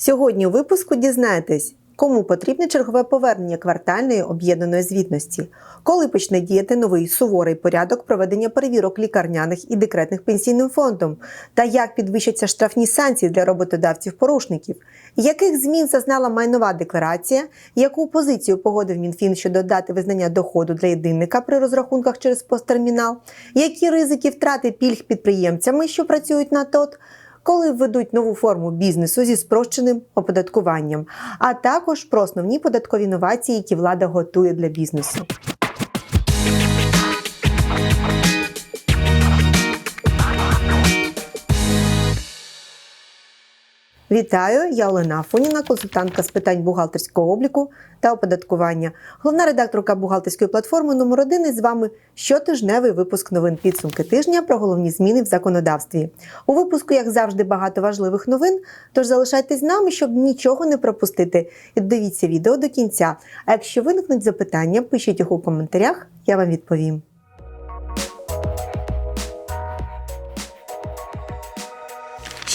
Сьогодні у випуску дізнаєтесь, кому потрібне чергове повернення квартальної об'єднаної звітності, коли почне діяти новий суворий порядок проведення перевірок лікарняних і декретних пенсійним фондом, та як підвищаться штрафні санкції для роботодавців-порушників, яких змін зазнала майнова декларація, яку позицію погодив Мінфін щодо дати визнання доходу для єдинника при розрахунках через посттермінал, які ризики втрати пільг підприємцями, що працюють на ТОТ, коли введуть нову форму бізнесу зі спрощеним оподаткуванням, а також про основні податкові новації, які влада готує для бізнесу. Вітаю, я Олена Афоніна, консультантка з питань бухгалтерського обліку та оподаткування, головна редакторка бухгалтерської платформи номер 1 і з вами щотижневий випуск новин підсумки тижня про головні зміни в законодавстві. У випуску, як завжди, багато важливих новин. Тож залишайтесь з нами, щоб нічого не пропустити. І дивіться відео до кінця. А якщо виникнуть запитання, пишіть їх у коментарях, я вам відповім.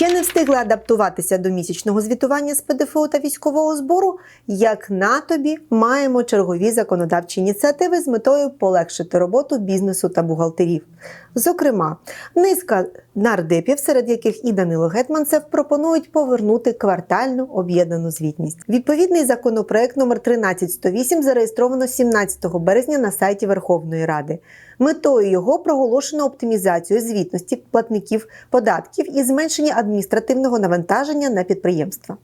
Ще не встигли адаптуватися до місячного звітування з ПДФО та військового збору. Як на тобі маємо чергові законодавчі ініціативи з метою полегшити роботу бізнесу та бухгалтерів. Зокрема, низка нардепів, серед яких і Данило Гетманцев, пропонують повернути квартальну об'єднану звітність. Відповідний законопроект номер 13108 зареєстровано 17 березня на сайті Верховної Ради. Метою його проголошено оптимізацію звітності платників податків і зменшення адміністративного навантаження на підприємства.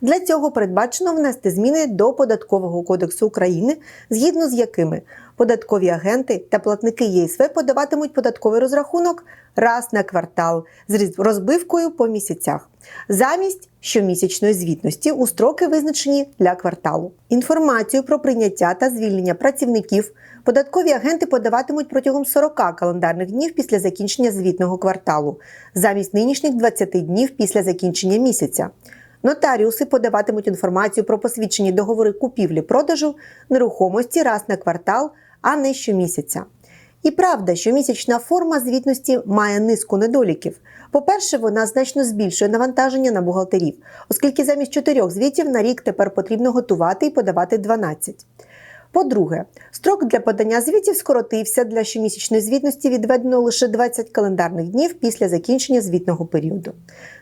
Для цього передбачено внести зміни до податкового кодексу України, згідно з якими податкові агенти та платники ЄСВ подаватимуть податковий розрахунок раз на квартал з розбивкою по місяцях, замість щомісячної звітності у строки, визначені для кварталу. Інформацію про прийняття та звільнення працівників податкові агенти подаватимуть протягом 40 календарних днів після закінчення звітного кварталу, замість нинішніх 20 днів після закінчення місяця. Нотаріуси подаватимуть інформацію про посвідчені договори купівлі-продажу нерухомості раз на квартал, а не щомісяця. І правда, що місячна форма звітності має низку недоліків. По-перше, вона значно збільшує навантаження на бухгалтерів, оскільки замість чотирьох звітів на рік тепер потрібно готувати і подавати 12. По-друге, строк для подання звітів скоротився для щомісячної звітності відведено лише 20 календарних днів після закінчення звітного періоду.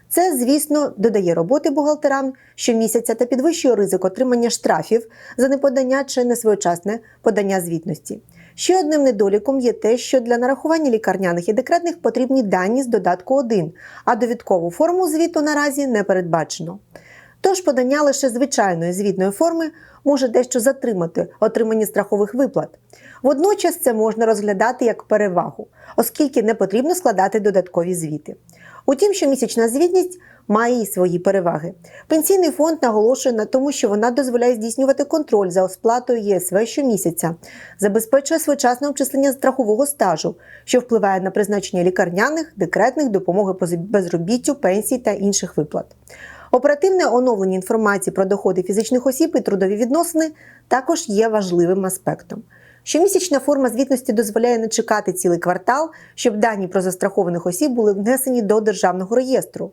Це, звісно, додає роботи бухгалтерам щомісяця та підвищує ризик отримання штрафів за неподання чи несвоєчасне подання звітності. Ще одним недоліком є те, що для нарахування лікарняних і декретних потрібні дані з додатку 1, а довідкову форму звіту наразі не передбачено. Тож подання лише звичайної звітної форми може дещо затримати отримання страхових виплат. Водночас це можна розглядати як перевагу, оскільки не потрібно складати додаткові звіти. Утім, що місячна звітність має і свої переваги. Пенсійний фонд наголошує на тому, що вона дозволяє здійснювати контроль за сплатою ЄСВ щомісяця, забезпечує своєчасне обчислення страхового стажу, що впливає на призначення лікарняних, декретних, допомоги по безробіттю, пенсій та інших виплат. Оперативне оновлення інформації про доходи фізичних осіб і трудові відносини також є важливим аспектом. Щомісячна форма звітності дозволяє не чекати цілий квартал, щоб дані про застрахованих осіб були внесені до державного реєстру.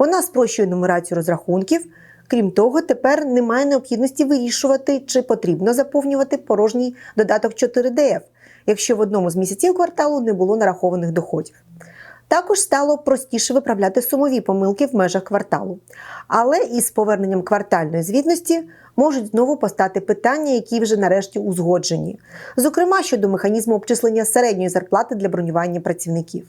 Вона спрощує нумерацію розрахунків. Крім того, тепер немає необхідності вирішувати, чи потрібно заповнювати порожній додаток 4DF, якщо в одному з місяців кварталу не було нарахованих доходів. Також стало простіше виправляти сумові помилки в межах кварталу. Але із поверненням квартальної звітності можуть знову постати питання, які вже нарешті узгоджені, зокрема щодо механізму обчислення середньої зарплати для бронювання працівників.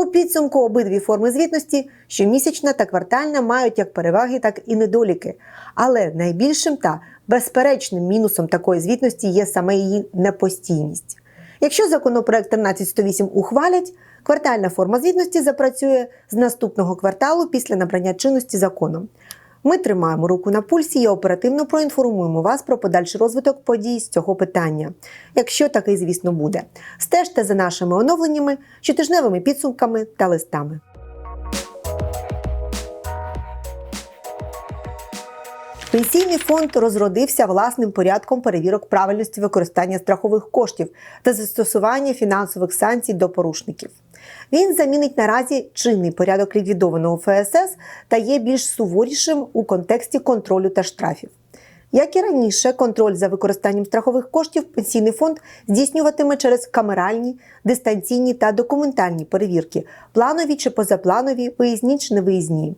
У підсумку обидві форми звітності, щомісячна та квартальна, мають як переваги, так і недоліки. Але найбільшим та безперечним мінусом такої звітності є саме її непостійність. Якщо законопроект 13108 ухвалять, квартальна форма звітності запрацює з наступного кварталу після набрання чинності законом. Ми тримаємо руку на пульсі і оперативно проінформуємо вас про подальший розвиток подій з цього питання, якщо такий, звісно, буде. Стежте за нашими оновленнями, щотижневими підсумками та листами. Пенсійний фонд розродився власним порядком перевірок правильності використання страхових коштів та застосування фінансових санкцій до порушників. Він замінить наразі чинний порядок ліквідованого ФСС та є більш суворішим у контексті контролю та штрафів. Як і раніше, контроль за використанням страхових коштів пенсійний фонд здійснюватиме через камеральні, дистанційні та документальні перевірки, планові чи позапланові, виїзні чи невиїзні.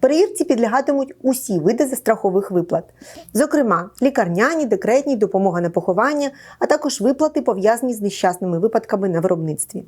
Перевірці підлягатимуть усі види застрахових виплат, зокрема, лікарняні, декретні, допомога на поховання, а також виплати, пов'язані з нещасними випадками на виробництві.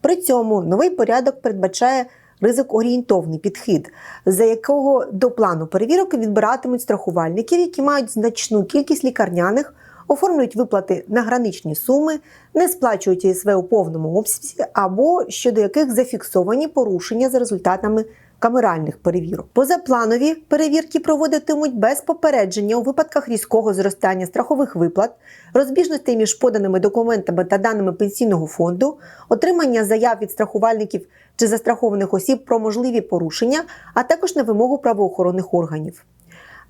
При цьому новий порядок передбачає ризик-орієнтовний підхід, за якого до плану перевірок відбиратимуть страхувальників, які мають значну кількість лікарняних, оформлюють виплати на граничні суми, не сплачують ЄСВ у повному обсязі, або щодо яких зафіксовані порушення за результатами камеральних перевірок. Позапланові перевірки проводитимуть без попередження у випадках різкого зростання страхових виплат, розбіжностей між поданими документами та даними пенсійного фонду, отримання заяв від страхувальників чи застрахованих осіб про можливі порушення, а також на вимогу правоохоронних органів.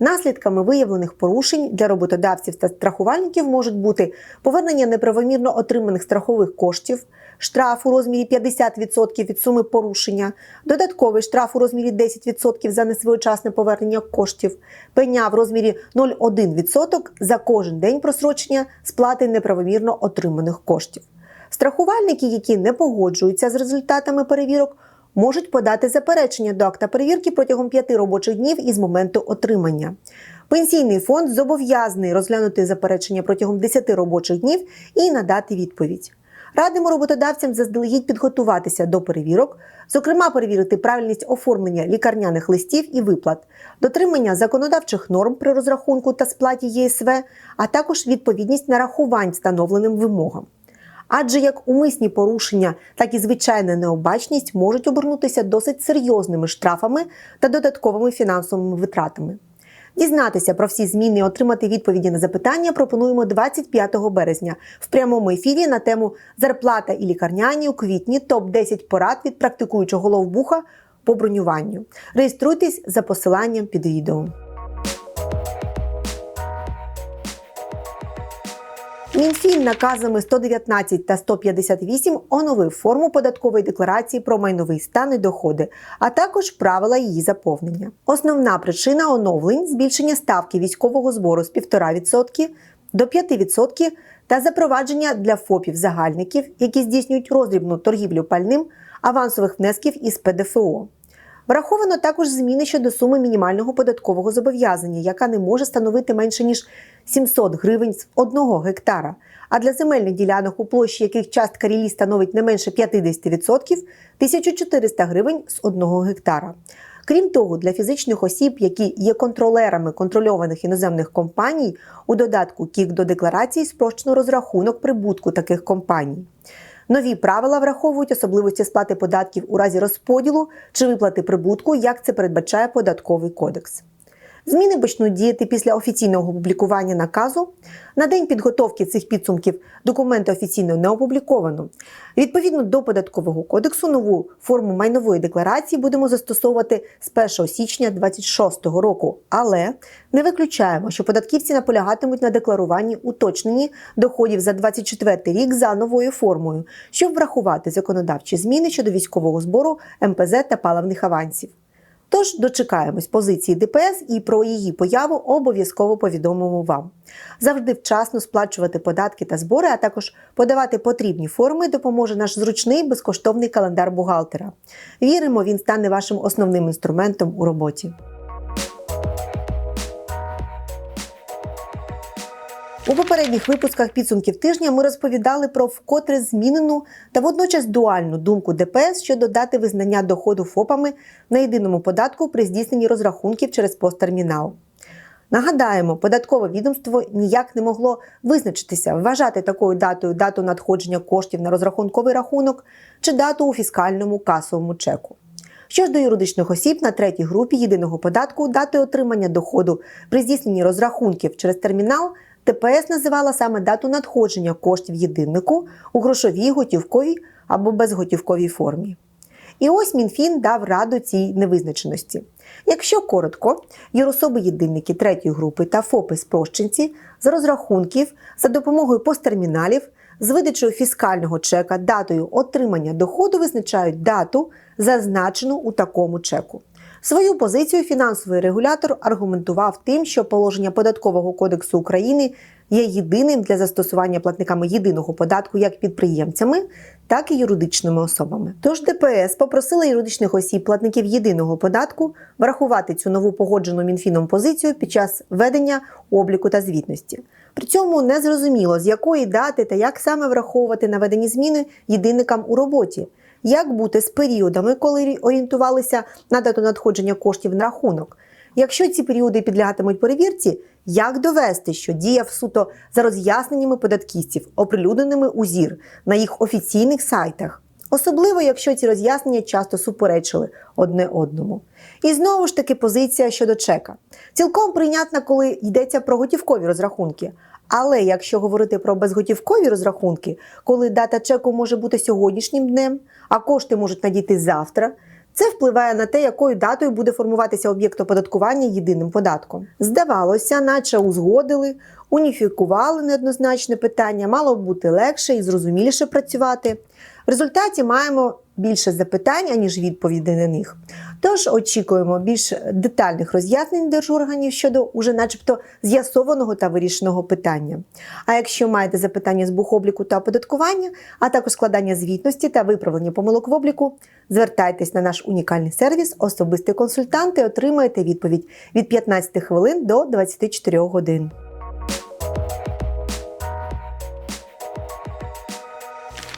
Наслідками виявлених порушень для роботодавців та страхувальників можуть бути повернення неправомірно отриманих страхових коштів, штраф у розмірі 50% від суми порушення, додатковий штраф у розмірі 10% за несвоєчасне повернення коштів, пеня в розмірі 0,1% за кожен день просрочення сплати неправомірно отриманих коштів. Страхувальники, які не погоджуються з результатами перевірок, можуть подати заперечення до акта перевірки протягом п'яти робочих днів із моменту отримання. Пенсійний фонд зобов'язаний розглянути заперечення протягом 10 робочих днів і надати відповідь. Радимо роботодавцям заздалегідь підготуватися до перевірок, зокрема перевірити правильність оформлення лікарняних листів і виплат, дотримання законодавчих норм при розрахунку та сплаті ЄСВ, а також відповідність нарахувань встановленим вимогам. Адже як умисні порушення, так і звичайна необачність можуть обернутися досить серйозними штрафами та додатковими фінансовими витратами. Дізнатися про всі зміни і отримати відповіді на запитання пропонуємо 25 березня в прямому ефірі на тему Зарплата і лікарняні у квітні топ 10 порад від практикуючого головбуха по бронюванню. Реєструйтесь за посиланням під відео. Мінфін наказами 119 та 158 оновив форму податкової декларації про майновий стан і доходи, а також правила її заповнення. Основна причина оновлень збільшення ставки військового збору з 1,5% до 5% та запровадження для ФОПів-загальників, які здійснюють роздрібну торгівлю пальним авансових внесків із ПДФО. Враховано також зміни щодо суми мінімального податкового зобов'язання, яка не може становити менше ніж 700 гривень з 1 гектара. А для земельних ділянок, у площі яких частка рілі становить не менше 50%, 1400 гривень з 1 гектара. Крім того, для фізичних осіб, які є контролерами контрольованих іноземних компаній, у додатку КІК до декларації спрощено розрахунок прибутку таких компаній. Нові правила враховують особливості сплати податків у разі розподілу чи виплати прибутку, як це передбачає податковий кодекс. Зміни почнуть діяти після офіційного опублікування наказу. На день підготовки цих підсумків документи офіційно не опубліковано. Відповідно до податкового кодексу, нову форму майнової декларації будемо застосовувати з 1 січня 2026 року, але не виключаємо, що податківці наполягатимуть на декларуванні уточнені доходів за 2024 рік за новою формою, щоб врахувати законодавчі зміни щодо військового збору МПЗ та паливних авансів. Тож дочекаємось позиції ДПС і про її появу обов'язково повідомимо вам. Завжди вчасно сплачувати податки та збори, а також подавати потрібні форми допоможе наш зручний безкоштовний календар бухгалтера. Віримо, він стане вашим основним інструментом у роботі. У попередніх випусках підсумків тижня ми розповідали про вкотре змінену та водночас дуальну думку ДПС щодо дати визнання доходу ФОПами на єдиному податку при здійсненні розрахунків через посттермінал. Нагадаємо, податкове відомство ніяк не могло визначитися, вважати такою датою дату надходження коштів на розрахунковий рахунок чи дату у фіскальному касовому чеку. Що ж до юридичних осіб на третій групі єдиного податку дати отримання доходу при здійсненні розрахунків через термінал ДПС називала саме дату надходження коштів єдиннику у грошовій, готівковій або безготівковій формі. І ось МінФін дав раду цій невизначеності. Якщо коротко, юрособи єдинники третьої групи та ФОПи спрощенці з розрахунків за допомогою посттерміналів з видачею фіскального чека датою отримання доходу визначають дату, зазначену у такому чеку. Свою позицію фінансовий регулятор аргументував тим, що положення податкового кодексу України є єдиним для застосування платниками єдиного податку як підприємцями, так і юридичними особами. Тож ДПС попросила юридичних осіб платників єдиного податку врахувати цю нову погоджену Мінфіном позицію під час ведення обліку та звітності. При цьому не зрозуміло, з якої дати та як саме враховувати наведені зміни єдиникам у роботі. Як бути з періодами, коли орієнтувалися на дату надходження коштів на рахунок? Якщо ці періоди підлягатимуть перевірці, як довести, що діяв суто за роз'ясненнями податківців, оприлюдненими у ЗІР на їх офіційних сайтах? Особливо, якщо ці роз'яснення часто суперечили одне одному. І знову ж таки позиція щодо чека. Цілком прийнятна, коли йдеться про готівкові розрахунки. Але якщо говорити про безготівкові розрахунки, коли дата чеку може бути сьогоднішнім днем, а кошти можуть надійти завтра, це впливає на те, якою датою буде формуватися об'єкт оподаткування єдиним податком. Здавалося, наче узгодили, уніфікували неоднозначне питання, мало б бути легше і зрозуміліше працювати. В результаті маємо більше запитань, аніж відповідей на них. Тож очікуємо більш детальних роз'яснень держорганів щодо уже начебто з'ясованого та вирішеного питання. А якщо маєте запитання з бухобліку та оподаткування, а також складання звітності та виправлення помилок в обліку, звертайтесь на наш унікальний сервіс Особисті консультанти отримаєте відповідь від 15 хвилин до 24 годин.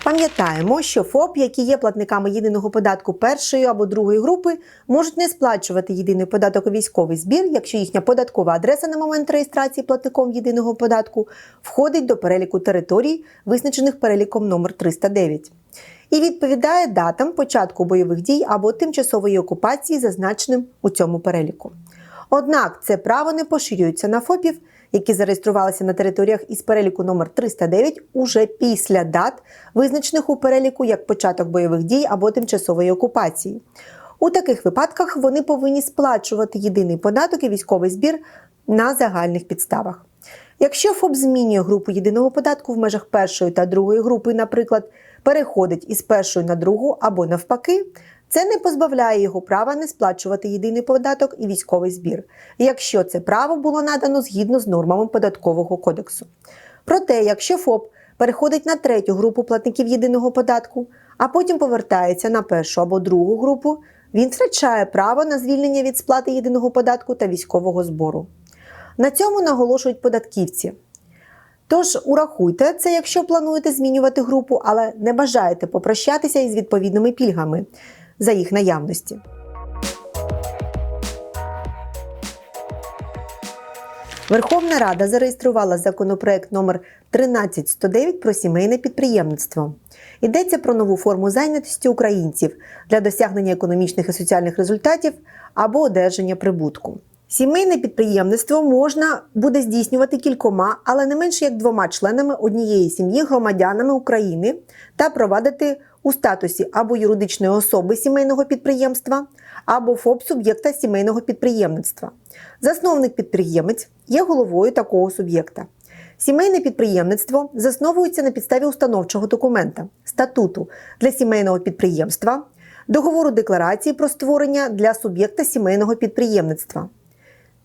Пам'ятаємо, що ФОП, які є платниками єдиного податку першої або другої групи, можуть не сплачувати єдиний податок у військовий збір, якщо їхня податкова адреса на момент реєстрації платником єдиного податку входить до переліку територій, визначених переліком номер 309 і відповідає датам початку бойових дій або тимчасової окупації, зазначеним у цьому переліку. Однак це право не поширюється на ФОПів, які зареєструвалися на територіях із переліку номер 309 уже після дат, визначених у переліку як початок бойових дій або тимчасової окупації. У таких випадках вони повинні сплачувати єдиний податок і військовий збір на загальних підставах. Якщо ФОП змінює групу єдиного податку в межах першої та другої групи, наприклад, переходить із першої на другу або навпаки, це не позбавляє його права не сплачувати єдиний податок і військовий збір, якщо це право було надано згідно з нормами податкового кодексу. Проте, якщо ФОП переходить на третю групу платників єдиного податку, а потім повертається на першу або другу групу, він втрачає право на звільнення від сплати єдиного податку та військового збору. На цьому наголошують податківці. Тож урахуйте це, якщо плануєте змінювати групу, але не бажаєте попрощатися із відповідними пільгами за їх наявності. Верховна Рада зареєструвала законопроект номер 13109 про сімейне підприємництво. Йдеться про нову форму зайнятості українців для досягнення економічних і соціальних результатів або одержання прибутку. Сімейне підприємництво можна буде здійснювати кількома, але не менше як двома членами однієї сім'ї громадянами України та провадити у статусі або юридичної особи сімейного підприємства, або ФОП суб'єкта сімейного підприємництва. Засновник підприємець є головою такого суб'єкта. Сімейне підприємництво засновується на підставі установчого документа, статуту для сімейного підприємства, договору декларації про створення для суб'єкта сімейного підприємництва.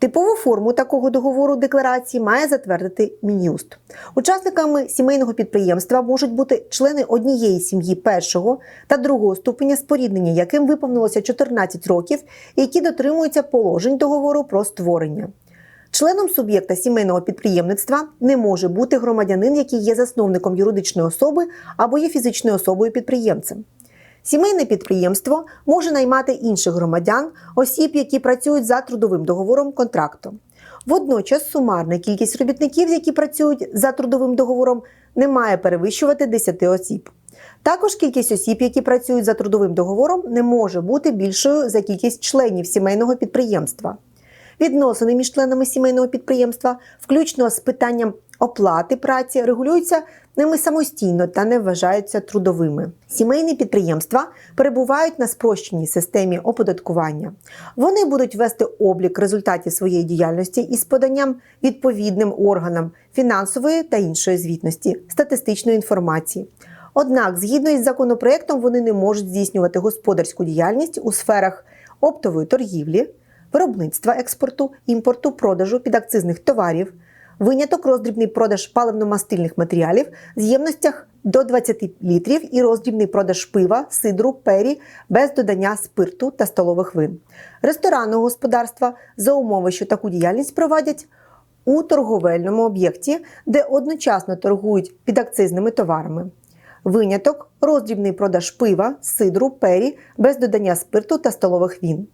Типову форму такого договору декларації має затвердити Мін'юст. Учасниками сімейного підприємства можуть бути члени однієї сім'ї першого та другого ступеня споріднення, яким виповнилося 14 років, і які дотримуються положень договору про створення. Членом суб'єкта сімейного підприємництва не може бути громадянин, який є засновником юридичної особи або є фізичною особою підприємцем. Сімейне підприємство може наймати інших громадян, осіб, які працюють за трудовим договором контракту. Водночас сумарна кількість робітників, які працюють за трудовим договором, не має перевищувати 10 осіб. Також кількість осіб, які працюють за трудовим договором, не може бути більшою за кількість членів сімейного підприємства. Відносини між членами сімейного підприємства, включно з питанням оплати праці регулюються ними самостійно та не вважаються трудовими. Сімейні підприємства перебувають на спрощеній системі оподаткування. Вони будуть вести облік результатів своєї діяльності із поданням відповідним органам фінансової та іншої звітності, статистичної інформації. Однак, згідно із законопроектом, вони не можуть здійснювати господарську діяльність у сферах оптової торгівлі, виробництва експорту, імпорту, продажу підакцизних товарів, виняток роздрібний продаж паливно-мастильних матеріалів з ємностях до 20 літрів і роздрібний продаж пива, сидру, пері без додання спирту та столових вин, ресторанного господарства за умови, що таку діяльність проводять у торговельному об'єкті, де одночасно торгують підакцизними товарами. Виняток роздрібний продаж пива, сидру, пері без додання спирту та столових він.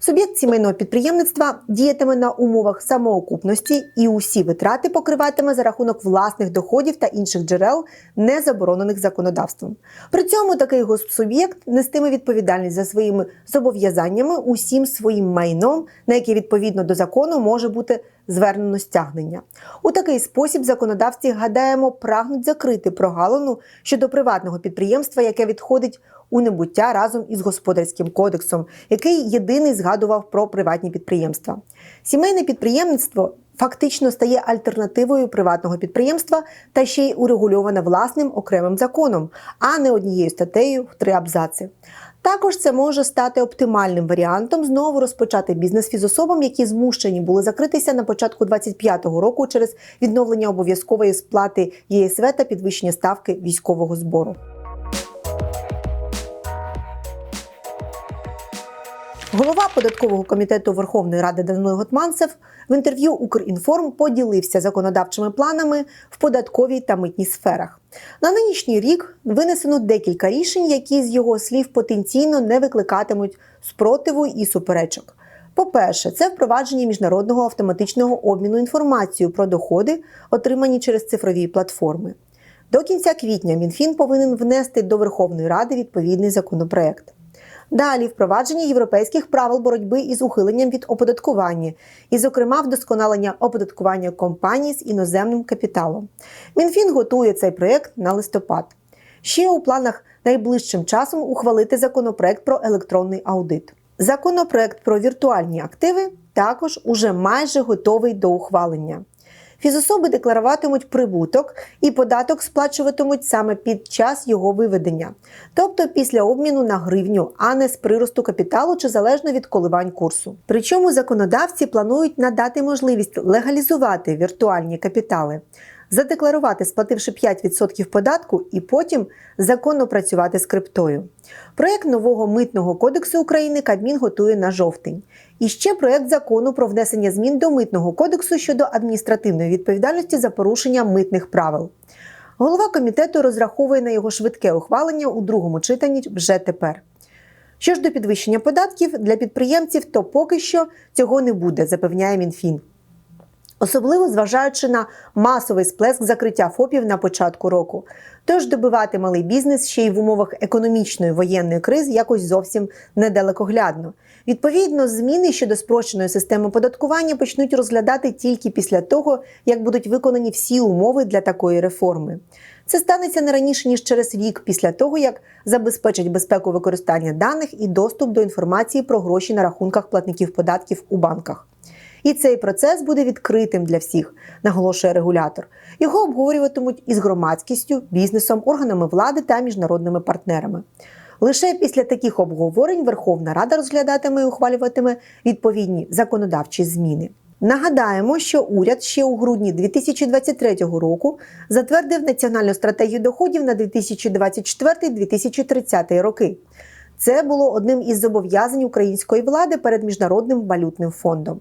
Суб'єкт сімейного підприємництва діятиме на умовах самоокупності і усі витрати покриватиме за рахунок власних доходів та інших джерел, не заборонених законодавством. При цьому такий госсуб'єкт нестиме відповідальність за своїми зобов'язаннями усім своїм майном, на яке відповідно до закону може бути звернено стягнення. У такий спосіб законодавці гадаємо прагнуть закрити прогалину щодо приватного підприємства, яке відходить у небуття разом із господарським кодексом, який єдиний згадував про приватні підприємства. Сімейне підприємництво фактично стає альтернативою приватного підприємства та ще й урегульоване власним окремим законом, а не однією статтею в три абзаци. Також це може стати оптимальним варіантом знову розпочати бізнес фізособам, які змушені були закритися на початку 2025 року через відновлення обов'язкової сплати ЄСВ та підвищення ставки військового збору. Голова податкового комітету Верховної Ради Данило Готманцев в інтерв'ю Укрінформ поділився законодавчими планами в податковій та митній сферах. На нинішній рік винесено декілька рішень, які з його слів потенційно не викликатимуть спротиву і суперечок. По-перше, це впровадження міжнародного автоматичного обміну інформацією про доходи, отримані через цифрові платформи. До кінця квітня МінФін повинен внести до Верховної Ради відповідний законопроект. Далі впровадження європейських правил боротьби із ухиленням від оподаткування, і, зокрема, вдосконалення оподаткування компаній з іноземним капіталом. Мінфін готує цей проєкт на листопад. Ще у планах найближчим часом ухвалити законопроект про електронний аудит. Законопроект про віртуальні активи також уже майже готовий до ухвалення. Фізособи декларуватимуть прибуток і податок сплачуватимуть саме під час його виведення, тобто після обміну на гривню, а не з приросту капіталу чи залежно від коливань курсу. Причому законодавці планують надати можливість легалізувати віртуальні капітали. Задекларувати, сплативши 5% податку, і потім законно працювати з криптою. Проєкт нового митного кодексу України Кабмін готує на жовтень. І ще проект закону про внесення змін до митного кодексу щодо адміністративної відповідальності за порушення митних правил. Голова комітету розраховує на його швидке ухвалення у другому читанні вже тепер. Що ж до підвищення податків для підприємців, то поки що цього не буде, запевняє МінФін. Особливо зважаючи на масовий сплеск закриття ФОПів на початку року. Тож добивати малий бізнес ще й в умовах економічної воєнної кризи якось зовсім недалекоглядно. Відповідно, зміни щодо спрощеної системи податкування почнуть розглядати тільки після того, як будуть виконані всі умови для такої реформи. Це станеться не раніше ніж через рік після того, як забезпечать безпеку використання даних і доступ до інформації про гроші на рахунках платників податків у банках. І цей процес буде відкритим для всіх, наголошує регулятор. Його обговорюватимуть із громадськістю, бізнесом, органами влади та міжнародними партнерами. Лише після таких обговорень Верховна Рада розглядатиме і ухвалюватиме відповідні законодавчі зміни. Нагадаємо, що уряд ще у грудні 2023 року затвердив національну стратегію доходів на 2024-2030 роки. Це було одним із зобов'язань української влади перед міжнародним валютним фондом.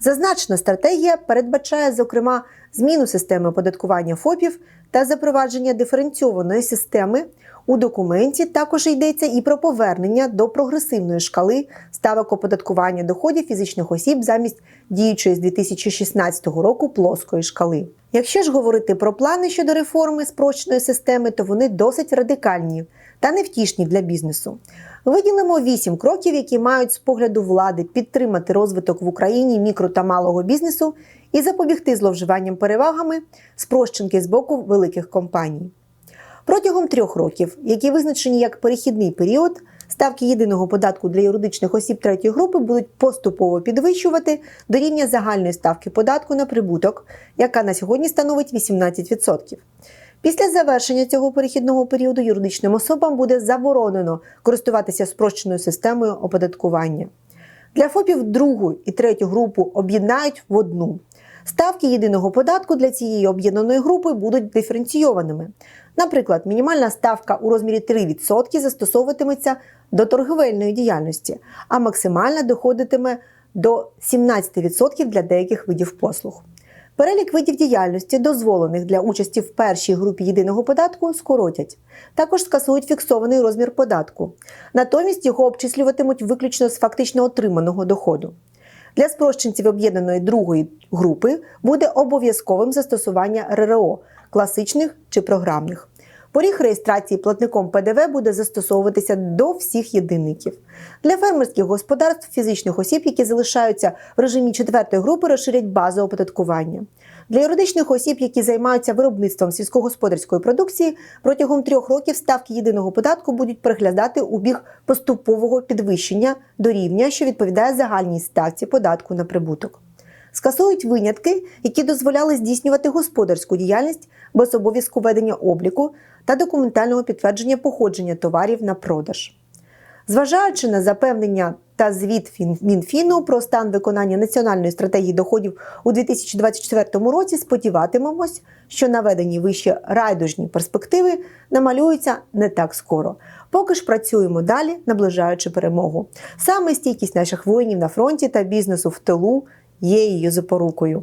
Зазначена стратегія передбачає, зокрема, зміну системи оподаткування ФОПів та запровадження диференційованої системи. У документі також йдеться і про повернення до прогресивної шкали ставок оподаткування доходів фізичних осіб замість діючої з 2016 року плоскої шкали. Якщо ж говорити про плани щодо реформи спрощеної системи, то вони досить радикальні та невтішні для бізнесу. Виділимо вісім кроків, які мають з погляду влади підтримати розвиток в Україні мікро та малого бізнесу і запобігти зловживанням перевагами спрощенки з боку великих компаній. Протягом трьох років, які визначені як перехідний період, ставки єдиного податку для юридичних осіб третьої групи будуть поступово підвищувати до рівня загальної ставки податку на прибуток, яка на сьогодні становить 18%. Після завершення цього перехідного періоду юридичним особам буде заборонено користуватися спрощеною системою оподаткування. Для ФОПів другу і третю групу об'єднають в одну. Ставки єдиного податку для цієї об'єднаної групи будуть диференційованими. Наприклад, мінімальна ставка у розмірі 3% застосовуватиметься до торговельної діяльності, а максимальна доходитиме до 17% для деяких видів послуг. Перелік видів діяльності, дозволених для участі в першій групі єдиного податку, скоротять. Також скасують фіксований розмір податку. Натомість його обчислюватимуть виключно з фактично отриманого доходу. Для спрощенців об'єднаної другої групи буде обов'язковим застосування РРО класичних чи програмних. Поріг реєстрації платником ПДВ буде застосовуватися до всіх єдинників. Для фермерських господарств фізичних осіб, які залишаються в режимі четвертої групи, розширять базу оподаткування. Для юридичних осіб, які займаються виробництвом сільськогосподарської продукції, протягом трьох років ставки єдиного податку будуть переглядати у бік поступового підвищення до рівня, що відповідає загальній ставці податку на прибуток. Скасують винятки, які дозволяли здійснювати господарську діяльність без обов'язку ведення обліку та документального підтвердження походження товарів на продаж. Зважаючи на запевнення та звіт Фін- Мінфіну про стан виконання національної стратегії доходів у 2024 році, сподіватимемось, що наведені вище райдужні перспективи намалюються не так скоро. Поки ж працюємо далі, наближаючи перемогу. Саме стійкість наших воїнів на фронті та бізнесу в тилу є її запорукою.